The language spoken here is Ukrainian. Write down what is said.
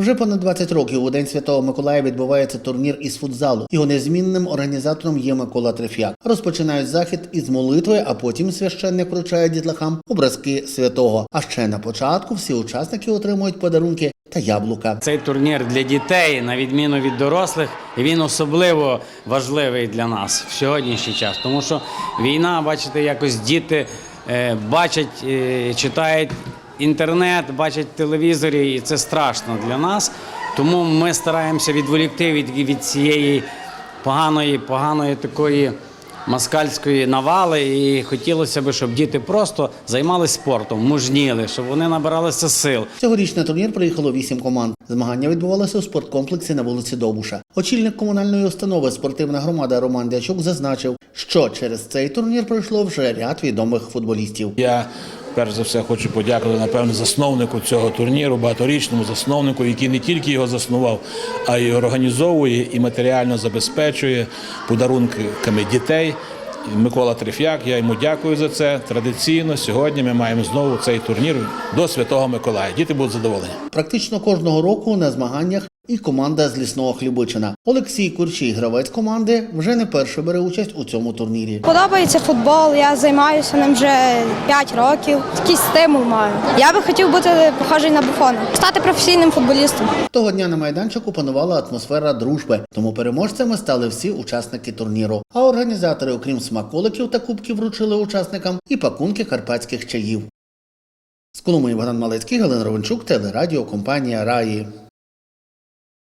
Вже понад 20 років у День Святого Миколая відбувається турнір із футзалу. Його незмінним організатором є Микола Треф'як. Розпочинають захід із молитви, а потім священник вручає дітлахам образки святого. А ще на початку всі учасники отримують подарунки та яблука. Цей турнір для дітей, на відміну від дорослих, він особливо важливий для нас в сьогоднішній час. Тому що війна, бачите, якось діти е, бачать, е, читають інтернет, бачать телевізорі, і це страшно для нас. Тому ми стараємося відволікти від, від цієї поганої, поганої такої москальської навали. І хотілося б, щоб діти просто займалися спортом, мужніли, щоб вони набиралися сил. Цьогоріч на турнір приїхало вісім команд. Змагання відбувалося у спорткомплексі на вулиці Довбуша. Очільник комунальної установи спортивна громада Роман Дячук зазначив, що через цей турнір пройшло вже ряд відомих футболістів. Я перш за все хочу подякувати напевно засновнику цього турніру, багаторічному засновнику, який не тільки його заснував, а й організовує і матеріально забезпечує подарунками дітей. Микола Треф'як, я йому дякую за це. Традиційно сьогодні ми маємо знову цей турнір до Святого Миколая. Діти будуть задоволені. Практично кожного року на змаганнях і команда з лісного Хлібичина. Олексій Курчий, гравець команди, вже не перше бере участь у цьому турнірі. Подобається футбол, я займаюся ним вже 5 років. Такий стимул маю. Я би хотів бути похожий на Буфона, стати професійним футболістом. Того дня на майданчику панувала атмосфера дружби, тому переможцями стали всі учасники турніру. А організатори, окрім смаколиків та кубків, вручили учасникам і пакунки карпатських чаїв. З Коломиї Богдан Малецький, Галина Ровенчук, телерадіо, компанія Раї.